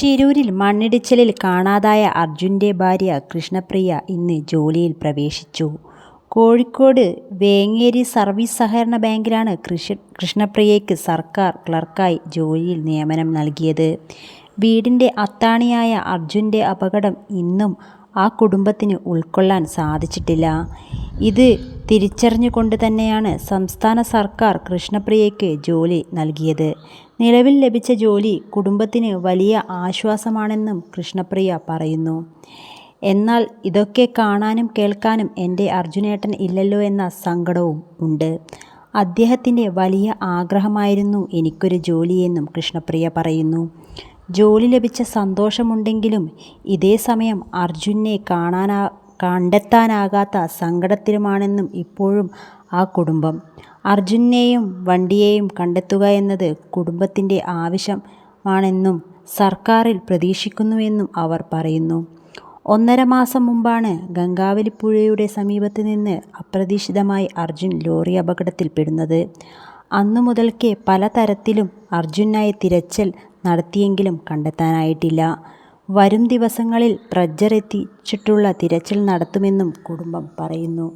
ശിരൂരിൽ മണ്ണിടിച്ചിലിൽ കാണാതായ അർജുന്റെ ഭാര്യ കൃഷ്ണപ്രിയ ഇന്ന് ജോലിയിൽ പ്രവേശിച്ചു. കോഴിക്കോട് വേങ്ങേരി സർവീസ് സഹകരണ ബാങ്കിലാണ് കൃഷി കൃഷ്ണപ്രിയയ്ക്ക് സർക്കാർ ക്ലർക്കായി ജോലിയിൽ നിയമനം നൽകിയത്. വീടിന്റെ അത്താണിയായ അർജുന്റെ അപകടം ഇന്നും ആ കുടുംബത്തിന് ഉൾക്കൊള്ളാൻ സാധിച്ചിട്ടില്ല. ഇത് തിരിച്ചറിഞ്ഞുകൊണ്ട് തന്നെയാണ് സംസ്ഥാന സർക്കാർ കൃഷ്ണപ്രിയയ്ക്ക് ജോലി നൽകിയത്. നിലവിൽ ലഭിച്ച ജോലി കുടുംബത്തിന് വലിയ ആശ്വാസമാണെന്നും കൃഷ്ണപ്രിയ പറയുന്നു. എന്നാൽ ഇതൊക്കെ കാണാനും കേൾക്കാനും എന്റെ അർജുനേട്ടൻ ഇല്ലല്ലോ എന്ന സങ്കടവും ഉണ്ട്. അദ്ദേഹത്തിന്റെ വലിയ ആഗ്രഹമായിരുന്നു എനിക്കൊരു ജോലിയെന്നും കൃഷ്ണപ്രിയ പറയുന്നു. ജോലി ലഭിച്ച സന്തോഷമുണ്ടെങ്കിലും ഇതേ സമയം അർജുനെ കണ്ടെത്താനാകാത്ത സങ്കടത്തിലുമാണെന്നും ഇപ്പോഴും ആ കുടുംബം. അർജുനെയും വണ്ടിയെയും കണ്ടെത്തുക എന്നത് കുടുംബത്തിന്റെ ആവശ്യമാണെന്നും സർക്കാരിൽ പ്രതീക്ഷിക്കുന്നുവെന്നും അവർ പറയുന്നു. ഒന്നര മാസം മുമ്പാണ് ഗംഗാവലിപ്പുഴയുടെ സമീപത്ത് നിന്ന് അപ്രതീക്ഷിതമായി അർജുൻ ലോറി അപകടത്തിൽപ്പെടുന്നത്. അന്നു മുതൽക്കേ പല തരത്തിലും അർജുനായി തിരച്ചിൽ നടത്തിയെങ്കിലും കണ്ടെത്താനായിട്ടില്ല. വരും ദിവസങ്ങളിൽ ഡ്രഡ്ജർ എത്തിച്ചിട്ടുള്ള തിരച്ചിൽ നടത്തുമെന്നും കുടുംബം പറയുന്നു.